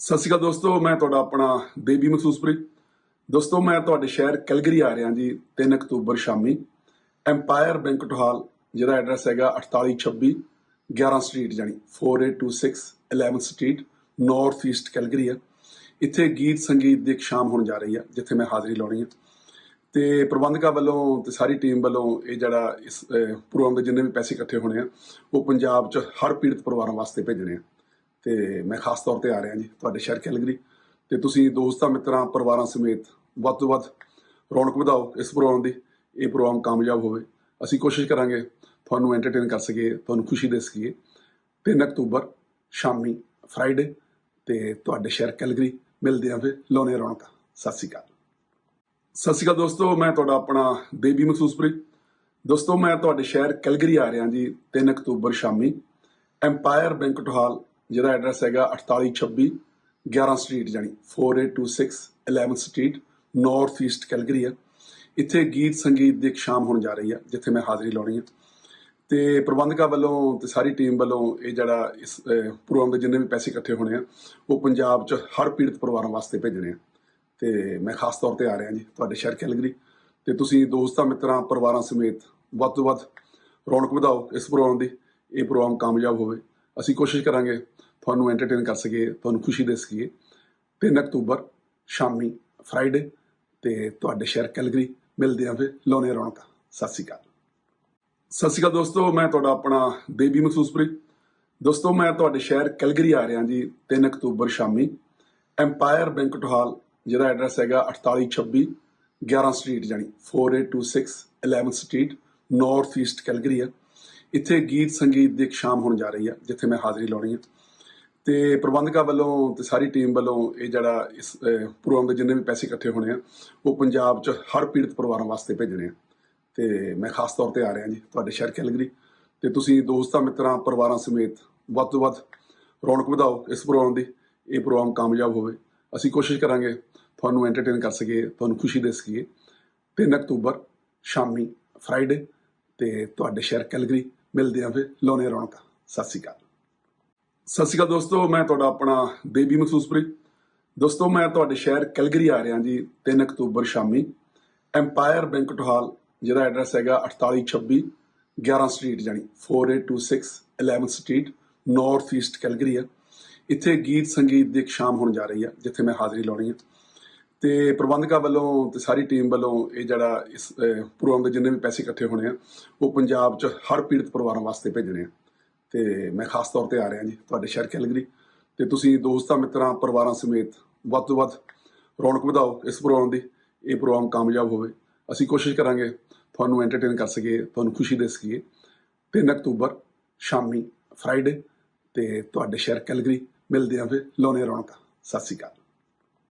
ਸਤਿ ਸ਼੍ਰੀ ਅਕਾਲ ਦੋਸਤੋ, ਮੈਂ ਤੁਹਾਡਾ ਆਪਣਾ ਦੇਵੀ ਮਖਸੂਸਪੁਰੀ ਦੋਸਤੋ, ਮੈਂ ਤੁਹਾਡੇ ਸ਼ਹਿਰ ਕੈਲਗਰੀ ਆ ਰਿਹਾ ਜੀ 3 ਅਕਤੂਬਰ ਸ਼ਾਮੀ। ਐਮਪਾਇਰ ਬੈਂਕਟ ਹਾਲ ਜਿਹਦਾ ਐਡਰੈਸ ਹੈਗਾ 4826 11 ਸਟਰੀਟ ਜਾਨੀ 4826 11 ਸਟਰੀਟ ਨਾਰਥ ਈਸਟ ਕੈਲਗਰੀ ਆ। ਇੱਥੇ ਗੀਤ ਸੰਗੀਤ ਦੀ ਇੱਕ ਸ਼ਾਮ ਹੋਣ ਜਾ ਰਹੀ ਆ, ਜਿੱਥੇ ਮੈਂ ਹਾਜ਼ਰੀ ਲਾਉਣੀ ਆ। ਤੇ ਪ੍ਰਬੰਧਕਾਂ ਵੱਲੋਂ ਤੇ ਸਾਰੀ ਟੀਮ ਵੱਲੋਂ ਇਹ ਜਿਹੜਾ ਇਸ ਪ੍ਰੋਗਰਾਮ ਦੇ ਜਿੰਨੇ ਵੀ ਪੈਸੇ ਇਕੱਠੇ ਹੋਣੇ ਆ, ਉਹ ਪੰਜਾਬ 'ਚ ਹਰ ਪੀੜਤ ਪਰਿਵਾਰਾਂ ਵਾਸਤੇ ਭੇਜਣੇ ਆ। ਤੇ ਮੈਂ ਖਾਸ ਤੌਰ ਤੇ ਆ ਰਿਹਾ ਜੀ, ਤੁਹਾਡੇ ਸ਼ਹਿਰ ਕੈਲਗਰੀ। ਤੇ ਤੁਸੀਂ ਦੋਸਤਾਂ, ਮਿੱਤਰਾਂ, ਪਰਿਵਾਰਾਂ ਸਮੇਤ ਵੱਧ ਤੋਂ ਵੱਧ ਰੌਣਕ ਵਧਾਓ ਇਸ ਪ੍ਰੋਗਰਾਮ ਦੀ। ਇਹ ਪ੍ਰੋਗਰਾਮ ਕਾਮਯਾਬ ਹੋਵੇ। ਅਸੀਂ ਕੋਸ਼ਿਸ਼ ਕਰਾਂਗੇ ਤੁਹਾਨੂੰ ਐਂਟਰਟੇਨ ਕਰ ਸਕੀਏ, ਤੁਹਾਨੂੰ ਖੁਸ਼ੀ ਦੇ ਸਕੀਏ। 3 ਅਕਤੂਬਰ, ਸ਼ਾਮੀ ਫਰਾਈਡੇ ਤੇ ਤੁਹਾਡੇ ਸ਼ਹਿਰ ਕੈਲਗਰੀ। ਮਿਲਦੇ ਆਂ ਫਿਰ ਲਾਉਣੇ ਰੌਣਕਾਂ। ਸਤਿ ਸ਼੍ਰੀ ਅਕਾਲ। ਸਤਿ ਸ਼੍ਰੀ ਅਕਾਲ ਦੋਸਤੋ, ਮੈਂ ਤੁਹਾਡਾ ਆਪਣਾ ਦੇਵੀ ਮਖਸੂਸਪੁਰੀ ਦੋਸਤੋ, ਮੈਂ ਤੁਹਾਡੇ ਸ਼ਹਿਰ ਕੈਲਗਰੀ ਆ ਰਿਹਾ ਜੀ 3 ਅਕਤੂਬਰ, ਸ਼ਾਮੀ ਐਮਪਾਇਰ ਬੈਂਕਟ ਹਾਲ ਜਿਹਦਾ ਐਡਰੈਸ ਹੈਗਾ 4826 11 ਸਟਰੀਟ ਜਾਨੀ 4826 11 ਸਟਰੀਟ ਨਾਰਥ ਈਸਟ ਕੈਲਗਰੀ ਆ। ਇੱਥੇ ਗੀਤ ਸੰਗੀਤ ਦੀ ਇੱਕ ਸ਼ਾਮ ਹੋਣ ਜਾ ਰਹੀ ਆ, ਜਿੱਥੇ ਮੈਂ ਹਾਜ਼ਰੀ ਲਾਉਣੀ ਆ। ਤੇ ਪ੍ਰਬੰਧਕਾਂ ਵੱਲੋਂ ਤੇ ਸਾਰੀ ਟੀਮ ਵੱਲੋਂ ਇਹ ਜਿਹੜਾ ਇਸ ਪ੍ਰੋਗਰਾਮ ਦੇ ਜਿੰਨੇ ਵੀ ਪੈਸੇ ਇਕੱਠੇ ਹੋਣੇ ਆ, ਉਹ ਪੰਜਾਬ 'ਚ ਹਰ ਪੀੜਤ ਪਰਿਵਾਰਾਂ ਵਾਸਤੇ ਭੇਜਣੇ ਆ। ਤੇ ਮੈਂ ਖਾਸ ਤੌਰ ਤੇ ਆ ਰਿਹਾ ਜੀ, ਤੁਹਾਡੇ ਸ਼ਹਿਰ ਕੈਲਗਰੀ। ਤੇ ਤੁਸੀਂ ਦੋਸਤਾਂ, ਮਿੱਤਰਾਂ, ਪਰਿਵਾਰਾਂ ਸਮੇਤ ਵੱਧ ਤੋਂ ਵੱਧ ਰੌਣਕ ਵਧਾਓ ਇਸ ਪ੍ਰੋਗਰਾਮ ਦੀ, ਇਹ ਪ੍ਰੋਗਰਾਮ ਕਾਮਯਾਬ ਹੋਵੇ। ਅਸੀਂ ਕੋਸ਼ਿਸ਼ ਕਰਾਂਗੇ ਤੁਹਾਨੂੰ ਐਂਟਰਟੇਨ ਕਰ ਸਕੀਏ, ਤੁਹਾਨੂੰ ਖੁਸ਼ੀ ਦੇ ਸਕੀਏ। 3 ਅਕਤੂਬਰ ਸ਼ਾਮੀ ਫਰਾਈਡੇ ਤੇ ਤੁਹਾਡੇ ਸ਼ਹਿਰ ਕੈਲਗਰੀ ਮਿਲਦੇ ਆਂ ਫਿਰ। ਲਾਉਣੇ ਰੌਣਕਾਂ। ਸਤਿ ਸ਼੍ਰੀ ਅਕਾਲ। ਸਤਿ ਸ਼੍ਰੀ ਅਕਾਲ ਦੋਸਤੋ, ਮੈਂ ਤੁਹਾਡਾ ਆਪਣਾ ਦੇਵੀ ਮਖਸੂਸਪੁਰੀ ਦੋਸਤੋ, ਮੈਂ ਤੁਹਾਡੇ ਸ਼ਹਿਰ ਕੈਲਗਰੀ ਆ ਰਿਹਾ ਜੀ 3 ਅਕਤੂਬਰ ਸ਼ਾਮੀ। ਐਮਪਾਇਰ ਬੈਂਕਟ ਹਾਲ ਜਿਹਦਾ ਐਡਰੈਸ ਹੈਗਾ 4826 11 ਸਟਰੀਟ ਜਾਨੀ 4826 11 ਸਟਰੀਟ ਨਾਰਥ ਈਸਟ ਕੈਲਗਰੀ ਆ। ਇੱਥੇ ਗੀਤ ਸੰਗੀਤ ਦੀ ਇੱਕ ਸ਼ਾਮ ਹੋਣ ਜਾ ਰਹੀ ਆ ਜਿੱਥੇ ਮੈਂ ਹਾਜ਼ਰੀ ਲਾਉਣੀ ਆ ਤੇ ਪ੍ਰਬੰਧਕਾਂ ਵੱਲੋਂ ਤੇ ਸਾਰੀ ਟੀਮ ਵੱਲੋਂ ਇਹ ਜਿਹੜਾ ਇਸ ਪ੍ਰੋਗਰਾਮ ਦੇ ਜਿੰਨੇ ਵੀ ਪੈਸੇ ਇਕੱਠੇ ਹੋਣੇ ਆ, ਉਹ ਪੰਜਾਬ 'ਚ ਹਰ ਪੀੜਤ ਪਰਿਵਾਰਾਂ ਵਾਸਤੇ ਭੇਜਣੇ ਆ। ਤੇ ਮੈਂ ਖਾਸ ਤੌਰ ਤੇ ਆ ਰਿਹਾ ਜੀ, ਤੁਹਾਡੇ ਸ਼ਹਿਰ ਕੈਲਗਰੀ। ਤੇ ਤੁਸੀਂ ਦੋਸਤਾਂ, ਮਿੱਤਰਾਂ, ਪਰਿਵਾਰਾਂ ਸਮੇਤ ਵੱਧ ਤੋਂ ਵੱਧ ਰੌਣਕ ਵਧਾਓ ਇਸ ਪ੍ਰੋਗਰਾਮ ਦੀ। ਇਹ ਪ੍ਰੋਗਰਾਮ ਕਾਮਯਾਬ ਹੋਵੇ। ਅਸੀਂ ਕੋਸ਼ਿਸ਼ ਕਰਾਂਗੇ ਤੁਹਾਨੂੰ ਐਂਟਰਟੇਨ ਕਰ ਸਕੀਏ, ਤੁਹਾਨੂੰ ਖੁਸ਼ੀ ਦੇ ਸਕੀਏ। 3 ਅਕਤੂਬਰ, ਸ਼ਾਮੀ ਫਰਾਈਡੇ ਤੇ ਤੁਹਾਡੇ ਸ਼ਹਿਰ ਕੈਲਗਰੀ ਮਿਲਦੇ ਆਂ ਫਿਰ। ਲਾਉਣੇ ਰੌਣਕਾਂ। ਸਤਿ ਸ਼੍ਰੀ ਅਕਾਲ। ਸਤਿ ਸ਼੍ਰੀ ਅਕਾਲ ਦੋਸਤੋ, ਮੈਂ ਤੁਹਾਡਾ ਆਪਣਾ ਬੇਬੀ ਮਖਸੂਸਪੁਰੀ ਦੋਸਤੋ, ਮੈਂ ਤੁਹਾਡੇ ਸ਼ਹਿਰ ਕੈਲਗਰੀ ਆ ਰਿਹਾ ਜੀ 3 ਅਕਤੂਬਰ ਸ਼ਾਮੀ। ਐਮਪਾਇਰ ਬੈਂਕਟ ਹਾਲ ਜਿਹਦਾ ਐਡਰੈਸ ਹੈਗਾ 4826 11 ਸਟਰੀਟ ਜਾਨੀ 4826 11 ਸਟਰੀਟ ਨਾਰਥ ਈਸਟ ਕੈਲਗਰੀ ਆ। ਇੱਥੇ ਗੀਤ ਸੰਗੀਤ ਦੀ ਇੱਕ ਸ਼ਾਮ ਹੋਣ ਜਾ ਰਹੀ ਆ, ਜਿੱਥੇ ਮੈਂ ਹਾਜ਼ਰੀ ਲਾਉਣੀ ਆ। ਤੇ ਪ੍ਰਬੰਧਕਾਂ ਵੱਲੋਂ ਤੇ ਸਾਰੀ ਟੀਮ ਵੱਲੋਂ ਇਹ ਜਿਹੜਾ ਇਸ ਪ੍ਰੋਗਰਾਮ ਦੇ ਜਿੰਨੇ ਵੀ ਪੈਸੇ ਇਕੱਠੇ ਹੋਣੇ ਆ, ਉਹ ਪੰਜਾਬ 'ਚ ਹਰ ਪੀੜਤ ਪਰਿਵਾਰਾਂ ਵਾਸਤੇ ਭੇਜਣੇ ਆ। ਤੇ ਮੈਂ ਖਾਸ ਤੌਰ ਤੇ ਆ ਰਿਹਾ ਜੀ, ਤੁਹਾਡੇ ਸ਼ਹਿਰ ਕੈਲਗਰੀ। ਤੇ ਤੁਸੀਂ ਦੋਸਤਾਂ, ਮਿੱਤਰਾਂ, ਪਰਿਵਾਰਾਂ ਸਮੇਤ ਵੱਧ ਤੋਂ ਵੱਧ ਰੌਣਕ ਵਧਾਓ ਇਸ ਪ੍ਰੋਗਰਾਮ ਦੀ, ਇਹ ਪ੍ਰੋਗਰਾਮ ਕਾਮਯਾਬ ਹੋਵੇ। ਅਸੀਂ ਕੋਸ਼ਿਸ਼ ਕਰਾਂਗੇ ਤੁਹਾਨੂੰ ਐਂਟਰਟੇਨ ਕਰ ਸਕੀਏ, ਤੁਹਾਨੂੰ ਖੁਸ਼ੀ ਦੇ ਸਕੀਏ। 3 ਅਕਤੂਬਰ, ਸ਼ਾਮੀ ਫਰਾਈਡੇ ਤੇ ਤੁਹਾਡੇ ਸ਼ਹਿਰ ਕੈਲਗਰੀ। ਮਿਲਦੇ ਆਂ ਫਿਰ ਲਾਉਣੇ ਰੌਣਕ। ਸਤਿ ਸ਼੍ਰੀ ਅਕਾਲ।